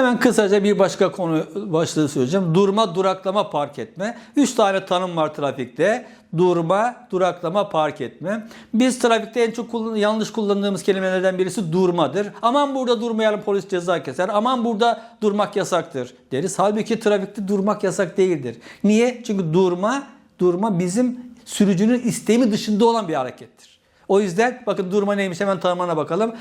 Hemen kısaca bir başka konu başlığı söyleyeceğim. Durma, duraklama, park etme. Üç tane tanım var trafikte. Durma, duraklama, park etme. Biz trafikte en çok kullan- yanlış kullandığımız kelimelerden birisi durmadır. Aman burada durmayalım polis ceza keser. Aman burada durmak yasaktır deriz. Halbuki trafikte durmak yasak değildir. Niye? Çünkü durma, durma bizim sürücünün isteği dışında olan bir harekettir. O yüzden bakın durma neymiş hemen tanımına bakalım.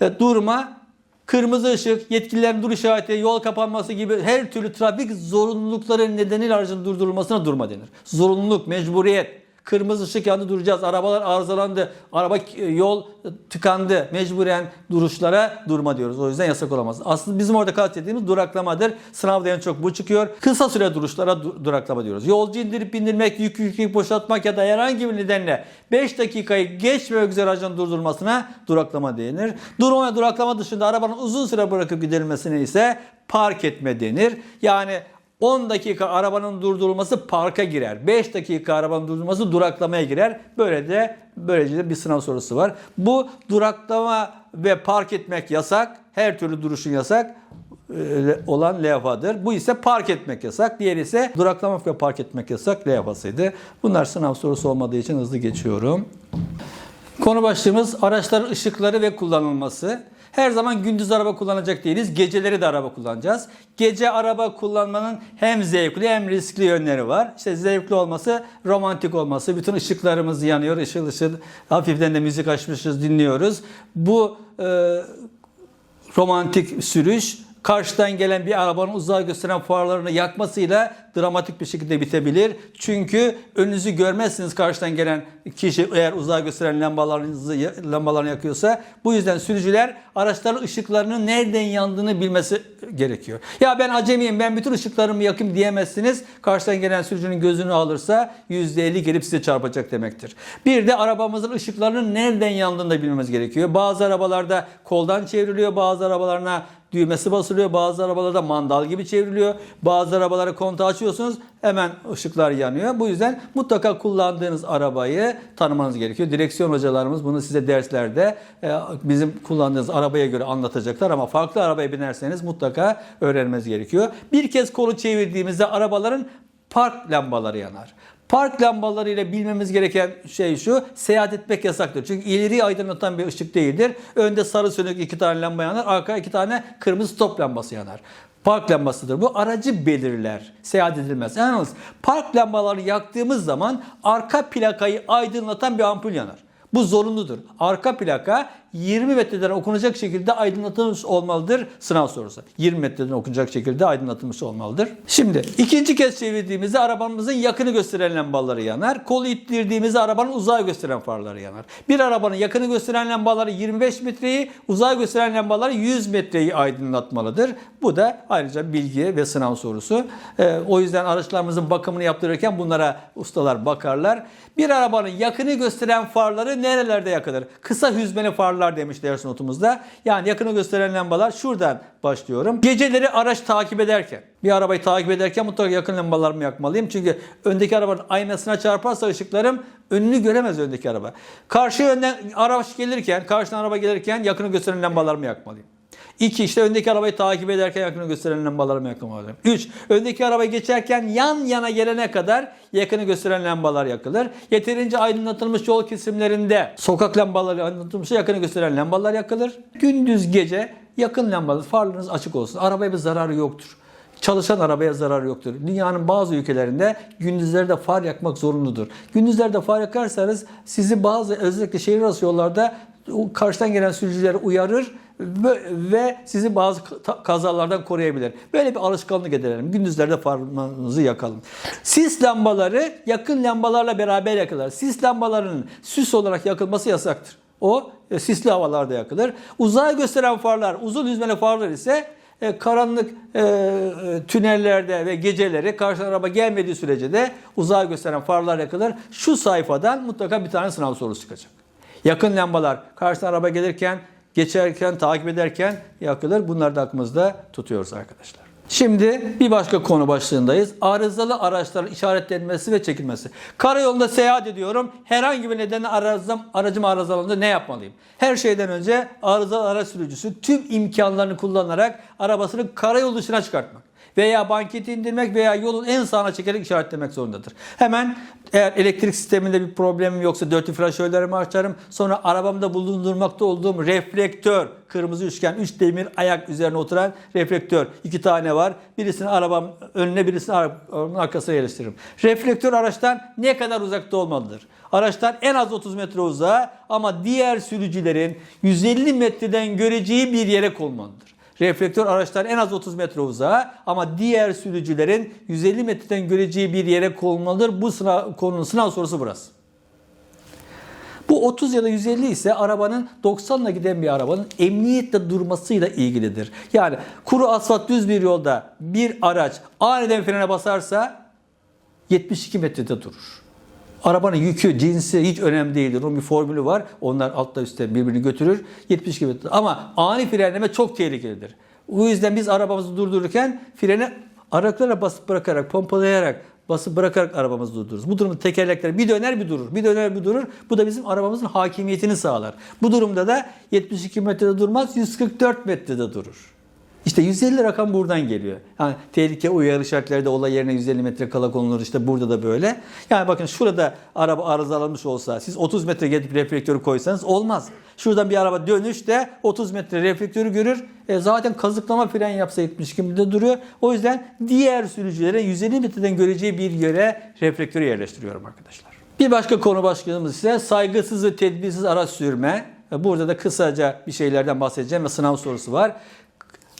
E, Durma Kırmızı ışık, yetkililerin dur işareti, yol kapanması gibi her türlü trafik zorunlulukları nedeniyle aracın durdurulmasına durma denir. Zorunluluk, mecburiyet. Kırmızı ışık yandı duracağız. Arabalar arızalandı. Araba e, yol tıkandı. Mecburen duruşlara durma diyoruz. O yüzden yasak olamaz. Aslında bizim orada kastettiğimiz duraklamadır. Sınavda en çok bu çıkıyor. Kısa süre duruşlara du- duraklama diyoruz. Yolcu indirip bindirmek, yük yükleyip boşaltmak ya da herhangi bir nedenle 5 dakikayı geçmemek üzere aracın durdurulmasına duraklama denir. Durma ve duraklama dışında arabanın uzun süre bırakıp gidilmesine ise park etme denir. Yani 10 dakika arabanın durdurulması parka girer. 5 dakika arabanın durdurulması duraklamaya girer. Böyle de böylece de bir sınav sorusu var. Bu duraklama ve park etmek yasak. Her türlü duruşun yasak e, olan levhadır. Bu ise park etmek yasak. Diğeri ise duraklamak ve park etmek yasak levhasıydı. Bunlar sınav sorusu olmadığı için hızlı geçiyorum. Konu başlığımız araçların ışıkları ve kullanılması. Her zaman gündüz araba kullanacak değiliz. Geceleri de araba kullanacağız. Gece araba kullanmanın hem zevkli hem riskli yönleri var. İşte zevkli olması, romantik olması. Bütün ışıklarımız yanıyor. Işıl ışıl. Hafiften de müzik açmışız, dinliyoruz. Bu e, romantik sürüş karşıdan gelen bir arabanın uzağa gösteren farlarını yakmasıyla dramatik bir şekilde bitebilir. Çünkü önünüzü görmezsiniz karşıdan gelen kişi eğer uzağa gösteren lambalarınızı lambalarını yakıyorsa. Bu yüzden sürücüler araçların ışıklarının nereden yandığını bilmesi gerekiyor. Ya ben acemiyim ben bütün ışıklarımı yakayım diyemezsiniz. Karşıdan gelen sürücünün gözünü alırsa %50 gelip size çarpacak demektir. Bir de arabamızın ışıklarının nereden yandığını da bilmemiz gerekiyor. Bazı arabalarda koldan çevriliyor, bazı arabalarına düğmesi basılıyor. Bazı arabalarda mandal gibi çevriliyor. Bazı arabalara kontağı açıyorsunuz hemen ışıklar yanıyor. Bu yüzden mutlaka kullandığınız arabayı tanımanız gerekiyor. Direksiyon hocalarımız bunu size derslerde e, bizim kullandığınız arabaya göre anlatacaklar ama farklı arabaya binerseniz mutlaka öğrenmeniz gerekiyor. Bir kez kolu çevirdiğimizde arabaların park lambaları yanar. Park lambalarıyla bilmemiz gereken şey şu, seyahat etmek yasaktır. Çünkü ileriyi aydınlatan bir ışık değildir. Önde sarı sönük iki tane lamba yanar, arka iki tane kırmızı stop lambası yanar. Park lambasıdır. Bu aracı belirler. Seyahat edilmez. Yalnız park lambaları yaktığımız zaman arka plakayı aydınlatan bir ampul yanar. Bu zorunludur. Arka plaka 20 metreden okunacak şekilde aydınlatılmış olmalıdır sınav sorusu. 20 metreden okunacak şekilde aydınlatılmış olmalıdır. Şimdi ikinci kez çevirdiğimizde arabamızın yakını gösteren lambaları yanar. Kolu ittirdiğimizde arabanın uzağı gösteren farları yanar. Bir arabanın yakını gösteren lambaları 25 metreyi, uzağı gösteren lambaları 100 metreyi aydınlatmalıdır. Bu da ayrıca bilgi ve sınav sorusu. Ee, o yüzden araçlarımızın bakımını yaptırırken bunlara ustalar bakarlar. Bir arabanın yakını gösteren farları nerelerde yakılır? Kısa hüzmeli farlar demiş ders notumuzda. Yani yakını gösteren lambalar şuradan başlıyorum. Geceleri araç takip ederken, bir arabayı takip ederken mutlaka yakın lambalarımı yakmalıyım. Çünkü öndeki arabanın aynasına çarparsa ışıklarım önünü göremez öndeki araba. Karşı yönden araç gelirken, karşıdan araba gelirken yakını gösteren lambalarımı yakmalıyım. 2. işte öndeki arabayı takip ederken yakını gösteren lambalarımı yakmalıyım. 3. Öndeki arabayı geçerken yan yana gelene kadar yakını gösteren lambalar yakılır. Yeterince aydınlatılmış yol kesimlerinde sokak lambaları aydınlatılmış yakını gösteren lambalar yakılır. Gündüz gece yakın lambalar farlarınız açık olsun. Arabaya bir zararı yoktur. Çalışan arabaya zarar yoktur. Dünyanın bazı ülkelerinde gündüzlerde far yakmak zorunludur. Gündüzlerde far yakarsanız sizi bazı özellikle şehir arası yollarda karşıdan gelen sürücüleri uyarır ve, sizi bazı ka- kazalardan koruyabilir. Böyle bir alışkanlık edelim. Gündüzlerde farınızı yakalım. Sis lambaları yakın lambalarla beraber yakılır. Sis lambalarının süs olarak yakılması yasaktır. O e, sisli havalarda yakılır. Uzağa gösteren farlar, uzun hüzmeli farlar ise e, karanlık e, e, tünellerde ve geceleri karşı araba gelmediği sürece de uzağa gösteren farlar yakılır. Şu sayfadan mutlaka bir tane sınav sorusu çıkacak. Yakın lambalar karşı araba gelirken, geçerken, takip ederken yakılır. Bunları da aklımızda tutuyoruz arkadaşlar. Şimdi bir başka konu başlığındayız. Arızalı araçların işaretlenmesi ve çekilmesi. Karayolunda seyahat ediyorum. Herhangi bir nedenle arızam, aracım arızalandı ne yapmalıyım? Her şeyden önce arızalı araç sürücüsü tüm imkanlarını kullanarak arabasını karayol dışına çıkartmak veya banketi indirmek veya yolun en sağına çekerek işaretlemek zorundadır. Hemen eğer elektrik sisteminde bir problemim yoksa dörtlü flaşörlerimi açarım. Sonra arabamda bulundurmakta olduğum reflektör, kırmızı üçgen, üç demir ayak üzerine oturan reflektör. iki tane var. Birisini arabam önüne birisini arabamın arkasına yerleştiririm. Reflektör araçtan ne kadar uzakta olmalıdır? Araçtan en az 30 metre uzağa ama diğer sürücülerin 150 metreden göreceği bir yere konmalıdır. Reflektör araçtan en az 30 metre uzağa ama diğer sürücülerin 150 metreden göreceği bir yere konmalıdır. Bu sınav, konunun sınav sorusu burası. Bu 30 ya da 150 ise arabanın 90 ile giden bir arabanın emniyetle durmasıyla ilgilidir. Yani kuru asfalt düz bir yolda bir araç aniden frene basarsa 72 metrede durur. Arabanın yükü, cinsi hiç önemli değildir. Onun bir formülü var. Onlar altta üstte birbirini götürür. 72 metre. Ama ani frenleme çok tehlikelidir. O yüzden biz arabamızı durdururken frene aralıklarla basıp bırakarak, pompalayarak, basıp bırakarak arabamızı durdururuz. Bu durumda tekerlekler bir döner bir durur. Bir döner bir durur. Bu da bizim arabamızın hakimiyetini sağlar. Bu durumda da 72 metrede durmaz, 144 metrede durur. İşte 150 rakam buradan geliyor. Yani tehlike uyarı işaretleri de olay yerine 150 metre kala konulur. İşte burada da böyle. Yani bakın şurada araba arızalanmış olsa siz 30 metre gidip reflektörü koysanız olmaz. Şuradan bir araba dönüşte 30 metre reflektörü görür. E zaten kazıklama fren yapsa 72 metrede duruyor. O yüzden diğer sürücülere 150 metreden göreceği bir yere reflektörü yerleştiriyorum arkadaşlar. Bir başka konu başlığımız ise saygısız ve tedbirsiz araç sürme. Burada da kısaca bir şeylerden bahsedeceğim ve sınav sorusu var.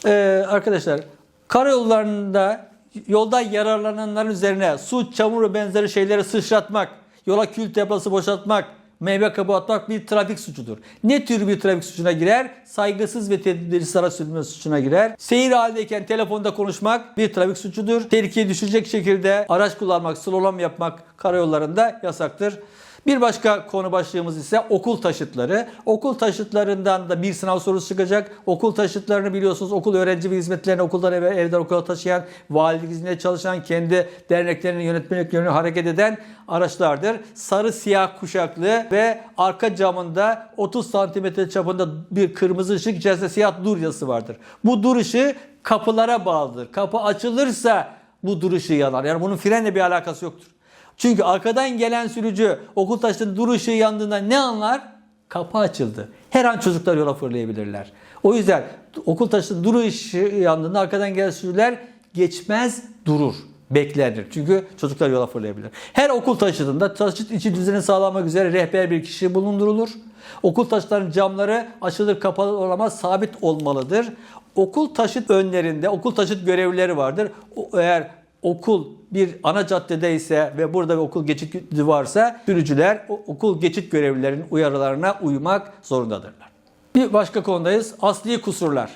Ee, arkadaşlar karayollarında yolda yararlananların üzerine su, çamur ve benzeri şeyleri sıçratmak, yola kül teplası boşaltmak, meyve kabuğu atmak bir trafik suçudur. Ne tür bir trafik suçuna girer? Saygısız ve tedbirsiz araç sürme suçuna girer. Seyir halindeyken telefonda konuşmak bir trafik suçudur. Tehlikeye düşecek şekilde araç kullanmak, slalom yapmak karayollarında yasaktır. Bir başka konu başlığımız ise okul taşıtları. Okul taşıtlarından da bir sınav sorusu çıkacak. Okul taşıtlarını biliyorsunuz okul öğrenci ve hizmetlerini okuldan eve, evden okula taşıyan, valilik izninde çalışan, kendi derneklerinin yönetmeliklerini hareket eden araçlardır. Sarı siyah kuşaklı ve arka camında 30 santimetre çapında bir kırmızı ışık içerisinde siyah dur yazısı vardır. Bu dur ışığı kapılara bağlıdır. Kapı açılırsa bu dur ışığı yanar. Yani bunun frenle bir alakası yoktur. Çünkü arkadan gelen sürücü okul taşının dur ışığı yandığında ne anlar? Kapı açıldı. Her an çocuklar yola fırlayabilirler. O yüzden okul taşının dur ışığı yandığında arkadan gelen sürücüler geçmez durur. Beklenir. Çünkü çocuklar yola fırlayabilir. Her okul taşıtında taşıt içi düzeni sağlamak üzere rehber bir kişi bulundurulur. Okul taşıtlarının camları açılır kapalı olamaz sabit olmalıdır. Okul taşıt önlerinde okul taşıt görevlileri vardır. O- Eğer okul bir ana caddede ise ve burada bir okul geçit varsa sürücüler okul geçit görevlilerinin uyarılarına uymak zorundadırlar. Bir başka konudayız. Asli kusurlar.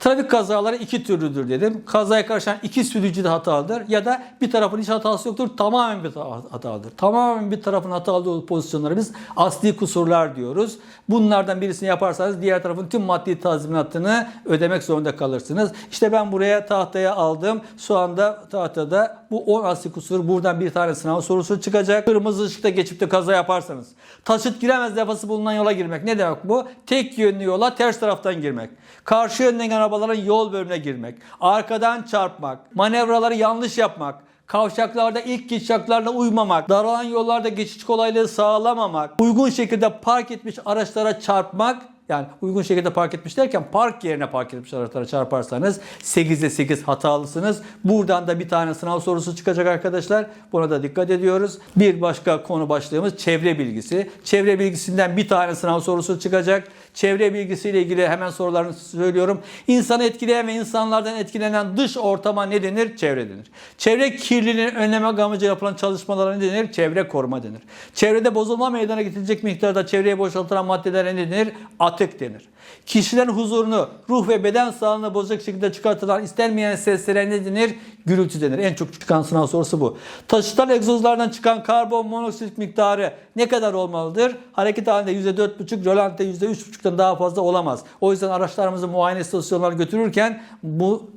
Trafik kazaları iki türlüdür dedim. Kazaya karışan iki sürücü de hatalıdır ya da bir tarafın hiç hatası yoktur tamamen bir hatalıdır. Tamamen bir tarafın hatalı olduğu pozisyonlara biz asli kusurlar diyoruz. Bunlardan birisini yaparsanız diğer tarafın tüm maddi tazminatını ödemek zorunda kalırsınız. İşte ben buraya tahtaya aldım. Şu anda tahtada bu 10 asli kusur buradan bir tane sınav sorusu çıkacak. Kırmızı ışıkta geçip de kaza yaparsanız. Taşıt giremez lafası bulunan yola girmek. Ne demek bu? Tek yönlü yola ters taraftan girmek. Karşı yönden gelen arabaların yol bölümüne girmek. Arkadan çarpmak. Manevraları yanlış yapmak. Kavşaklarda ilk geçişaklarla uymamak, daralan yollarda geçiş kolaylığı sağlamamak, uygun şekilde park etmiş araçlara çarpmak, yani uygun şekilde park etmiş derken park yerine park etmiş araçlara çarparsanız 8'de 8 hatalısınız. Buradan da bir tane sınav sorusu çıkacak arkadaşlar. Buna da dikkat ediyoruz. Bir başka konu başlığımız çevre bilgisi. Çevre bilgisinden bir tane sınav sorusu çıkacak. Çevre bilgisiyle ilgili hemen sorularını söylüyorum. İnsanı etkileyen ve insanlardan etkilenen dış ortama ne denir? Çevre denir. Çevre kirliliğini önlemek amacıyla yapılan çalışmalara ne denir? Çevre koruma denir. Çevrede bozulma meydana getirecek miktarda çevreye boşaltılan maddelere ne denir? Atık denir. Kişilerin huzurunu, ruh ve beden sağlığını bozacak şekilde çıkartılan istenmeyen seslere ne denir? Gürültü denir. En çok çıkan sınav sorusu bu. Taşıtan egzozlardan çıkan karbon monoksit miktarı ne kadar olmalıdır? Hareket halinde %4,5, rölantide %3,5'tan daha fazla olamaz. O yüzden araçlarımızı muayene istasyonlarına götürürken bu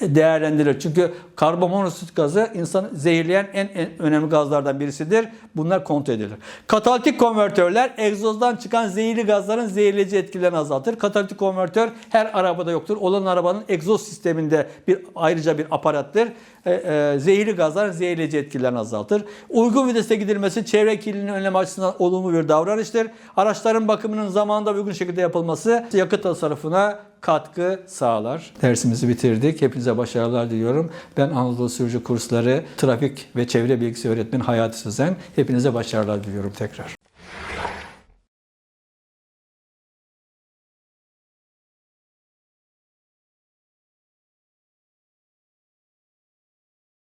değerlendirilir. Çünkü karbon monoksit gazı insanı zehirleyen en, en önemli gazlardan birisidir. Bunlar kontrol edilir. Katalitik konvertörler egzozdan çıkan zehirli gazların zehirleyici etkilerini azaltır. Katalitik konvertör her arabada yoktur. Olan arabanın egzoz sisteminde bir ayrıca bir aparattır. E, e, zehirli gazların zehirleyici etkilerini azaltır. Uygun viteste gidilmesi çevre kirliliğini önleme açısından olumlu bir davranıştır. Araçların bakımının zamanında uygun şekilde yapılması yakıt tasarrufuna katkı sağlar. Dersimizi bitirdik. Hepinize başarılar diliyorum. Ben Anadolu Sürücü Kursları Trafik ve Çevre Bilgisi Öğretmeni Hayati Sözen. Hepinize başarılar diliyorum tekrar.